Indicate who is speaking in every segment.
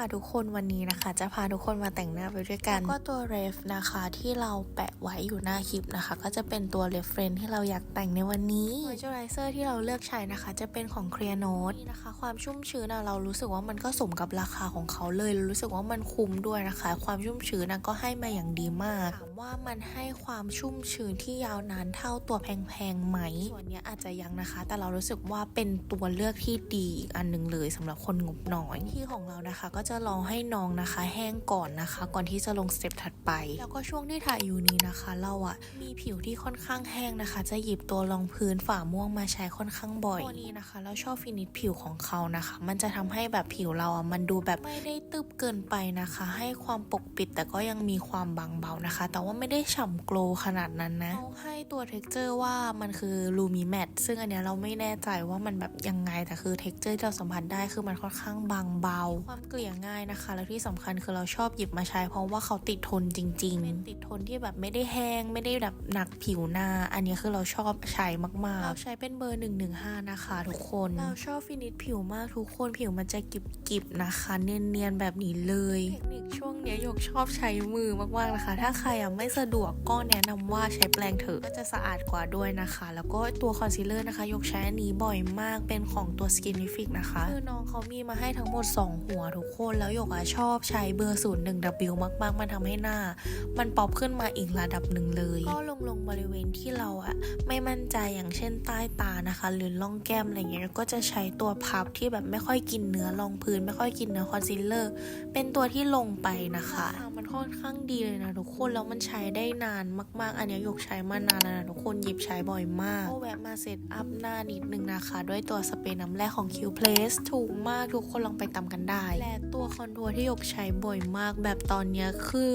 Speaker 1: ค่ะทุกคนวันนี้นะคะ จะพาทุกคนมาแต่งหน้าไปด้วยกันแล้วก็ตัวเรฟนะคะที่เราแปะ ไว้อยู่หน้าคลิปนะคะ ก็จะเป็นตัวเรฟเฟรนที่เราอยากแต่งในวันนี้มอยเจอไรเซอร์ที่เราเลือกใช้นะคะ จะเป็นของ Clear Note นี่นะคะ ความชุ่มชื้นนะเรารู้สึกว่ามันก็สมกับราคาของเขาเลยรู้สึกว่ามันคุ้มด้วยนะคะ ความชุ่มชื้นนะก็ให้มาอย่างดีมากถามว่ามันให้ความชุ่มชื้นที่ยาวนานเท่าตัวแพงๆไหมส่วนนี้อาจจะยังนะคะ แต่เรารู้สึกว่าเป็นตัวเลือกที่ดีอีกอันหนึ่งเลยสำหรับคนงบน้อยที่ของเรานะคะ ก็จะรอให้น้องนะคะ แห้งก่อนนะคะ ก่อนที่จะลงสเต็ปถัดไป แล้วก็ช่วงที่ถ่ายอยู่นี้นะคะ เราอะมีผิวที่ค่อนข้างแห้งนะคะ จะหยิบตัวรองพื้นฝ่าม่วงมาใช้ค่อนข้างบ่อยตัวนี้นะคะ เราชอบฟินิชผิวของเขานะคะ มันจะทำให้แบบผิวเราอะมันดูแบบไม่ได้ตึบเกินไปนะคะ ให้ความปกปิดแต่ก็ยังมีความบางเบานะคะ แต่ว่าไม่ได้ฉ่ำโกลขนาดนั้นนะเขาให้ตัวเท็กเจอร์ว่ามันคือลูมิแมตซึ่งอันเนี้ยเราไม่แน่ใจว่ามันแบบยังไงแต่คือเท็กเจอร์ที่เราสัมผัสได้คือมันค่อนข้างบางเบา ความเกลี่ยง่ายนะคะ แล้วที่สำคัญคือเราชอบหยิบมาใช้เพราะว่าเขาติดทนจริงๆเป็นติดทนที่แบบไม่ได้แห้งไม่ได้แบบหนักผิวหน้า อันนี้คือเราชอบใช้มากๆเราใช้เป็นเบอร์ 115 นะคะ ทุกคน เราชอบฟินิชผิวมากทุกคนผิวมันจะกิบๆนะคะ เนียนๆแบบนี้เลยเทคนิคช่วงเนี้ยหยกชอบใช้มือมากๆนะคะ ถ้าใครอะไม่สะดวกก็แนะนำว่าใช้แปรงเถอะก็จะสะอาดกว่าด้วยนะคะ แล้วก็ตัวคอนซีลเลอร์นะคะหยกใช้อันนี้บ่อยมากเป็นของตัว Skinnific นะคะคือน้องเขามีมาให้ทั้งหมด 2 หัวทุกคนแล้วหยกอะชอบใช้เบอร์ 01W มากๆ มันทำให้หน้า มันป๊อปขึ้นมาอีกระดับหนึ่งเลย ก็ลงลงบริเวณที่เราอะไม่มั่นใจอย่างเช่นใต้ตานะคะ หรือล่องแก้มอะไรเงี้ยก็จะใช้ตัวพับที่แบบไม่ค่อยกินเนื้อรองพื้น ไม่ค่อยกินเนื้อคอนซีลเลอร์เป็นตัวที่ลงไปนะคะมันค่อนข้างดีเลยนะทุกคนแล้วมันใช้ได้นานมากๆ อันนี้หยกใช้มานานแล้วนะทุกคนหยิบใช้บ่อยมากก็แวะมาเซตอัพหน้านิดนึงนะคะ ด้วยตัวสเปรย์น้ำแร่ของ Q Place ถูกมากทุกคนลองไปตามกันได้ และตัวคอนทัวร์ที่หยกใช้บ่อยมาก แบบตอนเนี้ยคือ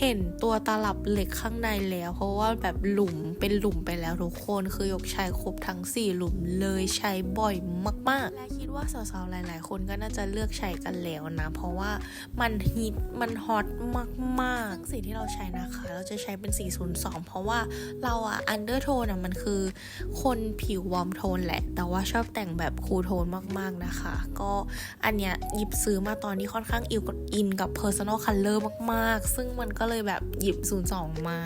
Speaker 1: เห็นตัวตลับเหล็กข้างในแล้ว เพราะว่าแบบหลุมเป็นหลุมไปแล้วทุกคนคือยกใช้ครบทั้ง 4 หลุมเลยใช้บ่อยมาก ๆ และคิดว่าสาวๆหลาย ๆ คนก็น่าจะเลือกใช้กันแล้วนะ เพราะว่ามันฮิตมันฮอตมากๆซึ่งสีที่เราใช้นะคะ เราจะใช้เป็น 402 เพราะว่าเราอะอันเดอร์โทนอะมันคือ คนผิววอร์มโทนแหละ แต่ว่าชอบแต่งแบบคูลโทนมาก ๆ นะคะ ก็อันเนี้ยหยิบซื้อมาตอนนี้ค่อนข้างอินกับอินกับ Personal Color มาก ๆ ซึ่งมันก็เลยแบบหยิบ 02 มาจ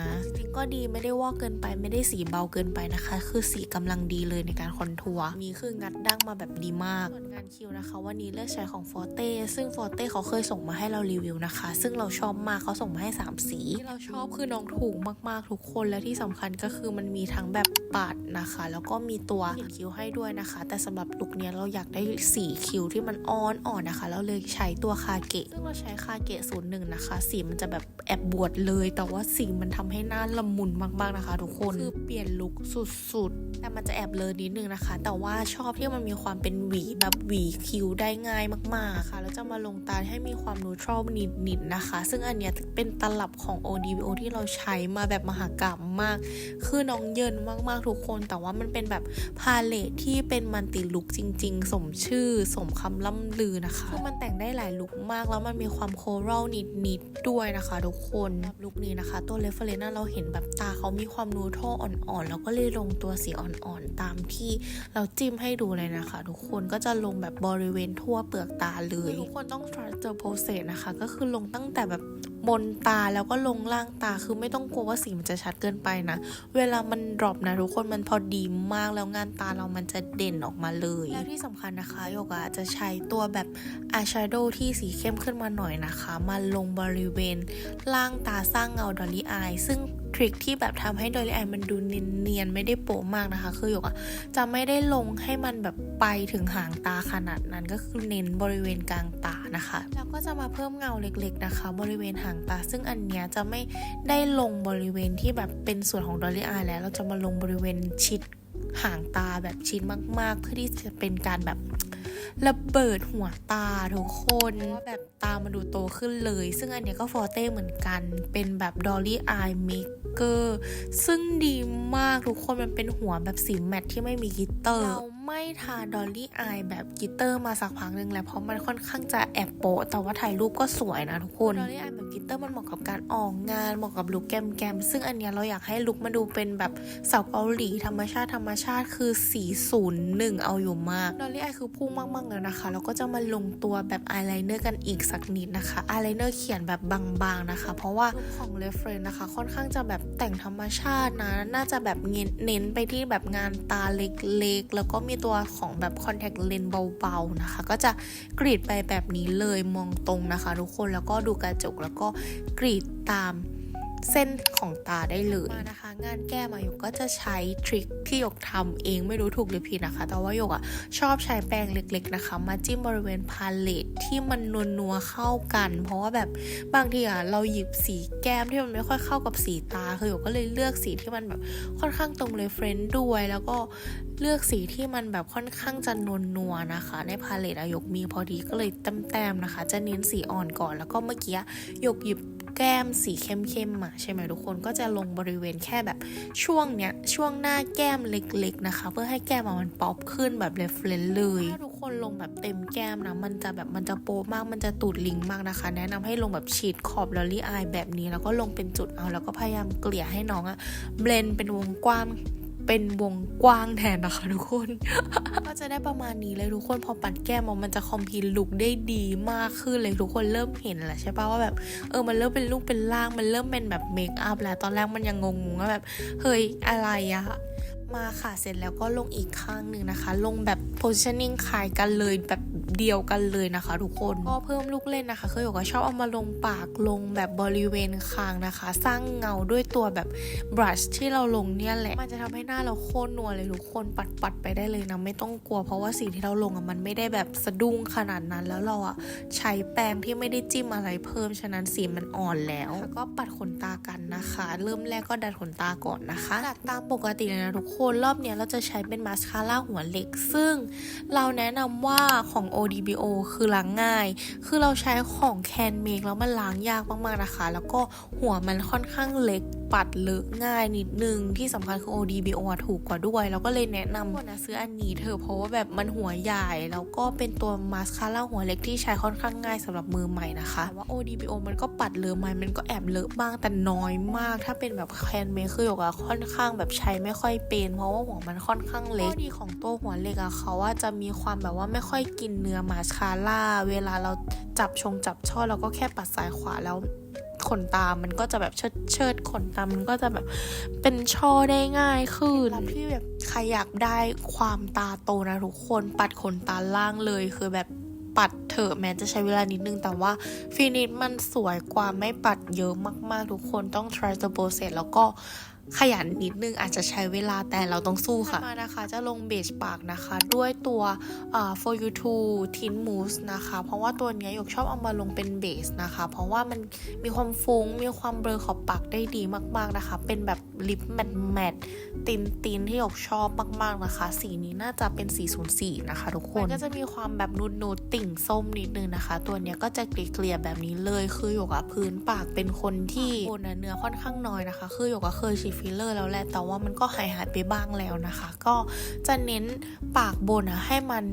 Speaker 1: ริงๆก็ดีไม่ได้วอกเกินไปไม่ได้สีเบาเกินไปนะคะ คือสีกำลังดีเลยในการคอนทัวร์มีคืองัดดั้งมาแบบดีมากส่วนงานคิวนะคะ วันนี้เลือกใช้ของ Forte ซึ่ง Forte เขาเคยส่งมาให้เรารีวิวนะคะ ซึ่งเราชอบมากเขาส่งมาให้ 3 สีที่เราชอบคือน้องถูกมากๆทุกคนและที่สำคัญก็คือมันมีทั้งแบบปัดนะคะ แล้วก็มีตัวสีคิ้วให้ด้วยนะคะ แต่สำหรับลุคเนี้ยเราอยากได้สีคิ้วที่มันอ่อนอ่อนนะคะเราเลยใช้ตัวคาเกะซึ่งเราใช้คาเกะศูนย์หนึ่งนะคะ สีมันจะแบบแอบบวดเลย แต่ว่าสีมันทำให้หน้าละมุนมากๆนะคะ ทุกคนคือเปลี่ยนลุคสุดๆ แต่มันจะแอบเลยนิดนึงนะคะ แต่ว่าชอบที่มันมีความเป็นหวีแบบหวีคิ้วได้ง่ายมากๆค่ะ แล้วจะมาลงตาให้มีความนูทรัลนิดๆนะคะ ซึ่งอันเนี้ยเป็นตลับของ ODVO ที่เราใช้มาแบบมหากราบมาก คือน้องเยินมากๆทุกคน แต่ว่ามันเป็นแบบพาเลทที่เป็นมันติลุกจริง ๆ สมชื่อ สมคำล่ำลือนะคะคือมันแต่งได้หลายลุคมากแล้วมันมีความโครัลนิดๆด้วยนะคะ ทุกคนลุคนี้นะคะตัวเรฟเฟรนเราเห็นแบบตาเขามีความนูโทอ่อนๆ แล้วก็เลยลงตัวสีอ่อนๆ ตามที่เราจิ้มให้ดูเลยนะคะ ทุกคนก็จะลงแบบบริเวณทั่วเปลือกตาเลยทุกคนต้อง trust the process นะคะ ก็คือลงตั้งแต่แบบบนตาแล้วก็ลงล่างตาคือไม่ต้องกลัวว่าสีมันจะชัดเกินไปนะ เวลามันดรอปนะทุกคนมันพอดีมากแล้วงานตาเรามันจะเด่นออกมาเลยแล้วที่สำคัญนะคะโยกะจะใช้ตัวแบบอายแชโดว์ที่สีเข้มขึ้นมาหน่อยนะคะ มาลงบริเวณล่างตาสร้างเงาดอลลี่อายซึ่งทริคที่แบบทำให้ดอลลี่อายมันดูเนียนๆไม่ได้โป๊มากนะคะ คือโยกะจะไม่ได้ลงให้มันแบบไปถึงหางตาขนาดนั้นก็คือเน้นบริเวณกลางตานะคะ แล้วก็จะมาเพิ่มเงาเล็ก ๆนะคะ บริเวณหางตา ซึ่งอันเนี้ยจะไม่ได้ลงบริเวณที่แบบเป็นส่วนของดอลลี่อายแล้ว เราจะมาลงบริเวณชิดหางตาแบบชิดมากๆ เพื่อที่จะเป็นการแบบ ระเบิดหัวตาทุกคนว่าแบบตามันดูโตขึ้นเลย ซึ่งอันเนี้ยก็ฟอร์เต้เหมือนกัน เป็นแบบดอลลี่อายเมคเกอร์ซึ่งดีมากทุกคนมันเป็นหัวแบบสีแมทที่ไม่มีกิตเตอร์ ไม่ทาดอลลี่อายแบบกลิตเตอร์มาสักพักหนึ่งแล้วเพราะมันค่อนข้างจะแอบโปะแต่ว่าถ่ายรูปก็สวยนะทุกคนดอลลี่อายแบบกลิตเตอร์มันเหมาะกับการออกงานเหมาะกับลุคแกมแกมๆซึ่งอันเนี้ยเราอยากให้ลุคมาดูเป็นแบบสาวเกาหลีธรรมชาติธรรมชาติคือสีศูนย์หนึ่งเอาอยู่มากดอลลี่อายคือพุ่งมากๆแล้วนะคะแล้วก็จะมาลงตัวแบบอายไลเนอร์กันอีกสักนิดนะคะอายไลเนอร์เขียนแบบบางๆนะคะ เพราะว่าลุคของเลฟเฟรนนะคะค่อนข้างจะแบบแต่งธรรมชาตินะน่าจะแบบเน้นเน้นไปที่แบบงานตาเล็กๆ แล้วก็มีตัวของแบบคอนแทคเลนส์เบาๆนะคะ ก็จะกรีดไปแบบนี้เลยมองตรงนะคะ ทุกคนแล้วก็ดูกระจกแล้วก็กรีดตาม เส้นของตาได้เลยมานะคะ งานแก้มาหยกก็จะใช้ทริคที่หยกทำเองไม่รู้ถูกหรือผิดนะคะ แต่ว่าหยกอะชอบใช้แปรงเล็ก ๆนะคะ มาจิ้มบริเวณพาเลตที่มันนัวๆเข้ากัน เพราะว่าแบบบางทีอะเราหยิบสีแก้มที่มันไม่ค่อยเข้ากับสีตาคือหยกก็เลยเลือกสีที่มันแบบค่อนข้างตรงเลยเฟรนด์ด้วย แล้วก็เลือกสีที่มันแบบค่อนข้างจะนวลนัวนะคะ ในพาเลตอะหยกมีพอดีก็เลยแต้มๆนะคะ จะเน้นสีอ่อนก่อน แล้วก็เมื่อกี้หยกหยิบ แก้มสีเข้มๆอะใช่ไหมทุกคนก็จะลงบริเวณแค่แบบช่วงเนี้ยช่วงหน้าแก้มเล็ก ๆนะคะ เพื่อให้แก้มมันป๊อปขึ้นแบบเรฟเลนเลยถ้าทุกคนลงแบบเต็มแก้มนะมันจะแบบมันจะโป๊มากมันจะตูดลิงมากนะคะ แนะนำให้ลงแบบฉีดขอบลอรี่อายแบบนี้แล้วก็ลงเป็นจุดเอาแล้วก็พยายามเกลี่ยให้น้องอะเบลนเป็นวงกว้าง เป็นวงกว้างแทนนะคะทุกคน ก็จะได้ประมาณนี้เลยทุกคนพอปัดแก้มมันจะคอมพลีลุกได้ดีมากขึ้นเลยทุกคนเริ่มเห็นแล้วใช่ปะว่าแบบเออมันเริ่มเป็นลูกเป็นล่างมันเริ่มเป็นแบบเมคอัพแล้วตอนแรกมันยังงงๆว่าแบบเฮ้ยอะไรอะมาค่ะเสร็จแล้วก็ลงอีกข้างหนึ่งนะคะ ลงแบบ positioning คล้ายกันเลยแบบ เดียวกันเลยนะคะ ทุกคนก็เพิ่มลูกเล่นนะคะเคยบอกว่าชอบเอามาลงปากลงแบบบริเวณคางนะคะ สร้างเงาด้วยตัวแบบ brush ที่เราลงเนี่ยแหละ มันจะทำให้หน้าเราโค่นนัวเลยทุกคนปัดปัดๆไปได้เลยนะไม่ต้องกลัวเพราะว่าสีที่เราลงอะมันไม่ได้แบบสะดุ้งขนาดนั้นแล้วเราอะใช้แปรงที่ไม่ได้จิ้มอะไรเพิ่มฉะนั้นสีมันอ่อนแล้วแล้วก็ปัดขนตากันนะคะ เริ่มแรกก็ดัดขนตาก่อนนะคะดัดตามปกติเลยนะทุกคนรอบเนี้ยเราจะใช้เป็นมาสคาร่าหัวเล็ก ซึ่งเราแนะนำว่าของ ODBO คือล้างง่าย คือเราใช้ของแคนเมกแล้วมันล้างยากมากๆนะคะ แล้วก็หัวมันค่อนข้างเล็กปัดเลอะง่ายนิดนึง ที่สำคัญคือ ODBO ถูกกว่าด้วย แล้วก็เลยแนะนำว่านะซื้ออันนี้เธอเพราะว่าแบบมันหัวใหญ่ แล้วก็เป็นตัวมาสคาร่าหัวเล็กที่ใช้ค่อนข้างง่ายสำหรับมือใหม่นะคะว่า ODBO มันก็ปัดเลอะไหมมันก็แอบเลอะบ้างแต่น้อยมาก ถ้าเป็นแบบแคนเมคคือหยกอะค่อนข้างแบบใช้ไม่ค่อยเป็น เพราะว่าหัวมันค่อนข้างเล็กข้อดีของตัวหัวเล็กอะเขาว่าจะมีความแบบว่าไม่ค่อยกินเนื้อมาสคาร่า เวลาเราจับชงจับช่อเราก็แค่ปัดซ้ายขวาแล้วขนตามันก็จะแบบเชิดเชิดขนตามันก็จะแบบเป็นช่อได้ง่ายขึ้นรับที่แบบใครอยากได้ความตาโตนะทุกคนปัดขนตาล่างเลยคือแบบปัดเถอะแม้จะใช้เวลานิดนึง แต่ว่าฟินิชมันสวยกว่าไม่ปัดเยอะมากๆ ทุกคนต้อง try the process แล้วก็ ขยันนิดนึงอาจจะใช้เวลาแต่เราต้องสู้ค่ะมานะคะจะลงเบสปากนะคะ ด้วยตัวอ่า for you to tin mousse นะคะ เพราะว่าตัวเนี้ยหยกชอบเอามาลงเป็นเบสนะคะ เพราะว่ามันมีความฟุ้งมีความเบลอขอบปากได้ดีมากๆนะคะ เป็นแบบลิปแมตแมตตินตินที่หยกชอบมากๆนะคะ สีนี้น่าจะเป็น 404 นะคะทุกคนมันก็จะมีความแบบนูดนูดๆติ่งส้มนิดนึงนะคะ ตัวเนี้ยก็จะเกลี่ยๆแบบนี้เลยคือหยกอะพื้นปากเป็นคนที่บนอะเนื้อค่อนข้างน้อยนะคะ คือหยกอะเคยฉีดฟิลเลอร์แล้วแหละ แต่ว่ามันก็หายหายไปบ้างแล้วนะคะ ก็จะเน้นปากบนอะให้มัน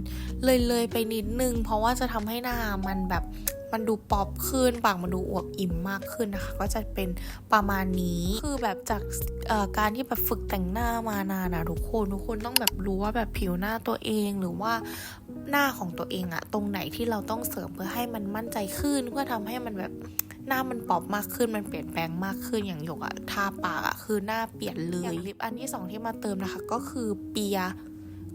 Speaker 1: เลยเลยๆไปนิดนึง เพราะว่าจะทำให้หน้ามันแบบมันดูป๊อปขึ้น ปากมันดูอวบอิ่มมากขึ้นนะคะ ก็จะเป็นประมาณนี้คือแบบจากการที่แบบฝึกแต่งหน้ามานานนะทุกคนทุกคนต้องแบบรู้ว่าแบบผิวหน้าตัวเองหรือว่าหน้าของตัวเองอะตรงไหนที่เราต้องเสริมเพื่อให้มันมั่นใจขึ้นเพื่อทำให้มันแบบ หน้ามันป๊อปมากขึ้นมันเปลี่ยนแปลงมากขึ้นอย่างหยกอะทาปากอะคือหน้าเปลี่ยนเลยอย่างลิปอันที่สองที่มาเติมนะคะ ก็คือเปีย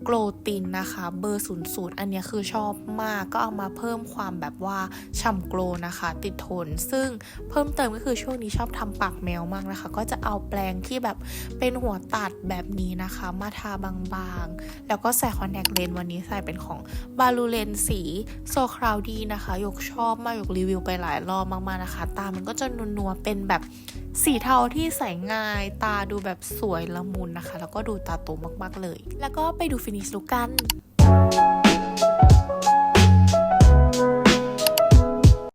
Speaker 1: โกลตินนะคะเบอร์ศูนย์ศูนย์อันนี้คือชอบมากก็เอามาเพิ่มความแบบว่าฉ่ำโกลนะคะ ติดทน ซึ่งเพิ่มเติมก็คือช่วงนี้ชอบทำปากแมวมากนะคะ ก็จะเอาแปรงที่แบบเป็นหัวตัดแบบนี้นะคะ มาทาบางๆ แล้วก็ใส่คอนแทคเลนส์วันนี้ใส่เป็นของบาลูเลนสีโซคราวดีนะคะยกชอบมากยกรีวิวไปหลายรอบมากๆนะคะ ตามันก็จะนัวๆเป็นแบบสีเทาที่ใส่ง่าย ตาดูแบบสวยละมุนนะคะ แล้วก็ดูตาโตมากๆเลย แล้วก็ไปดูฟินิชลุกกัน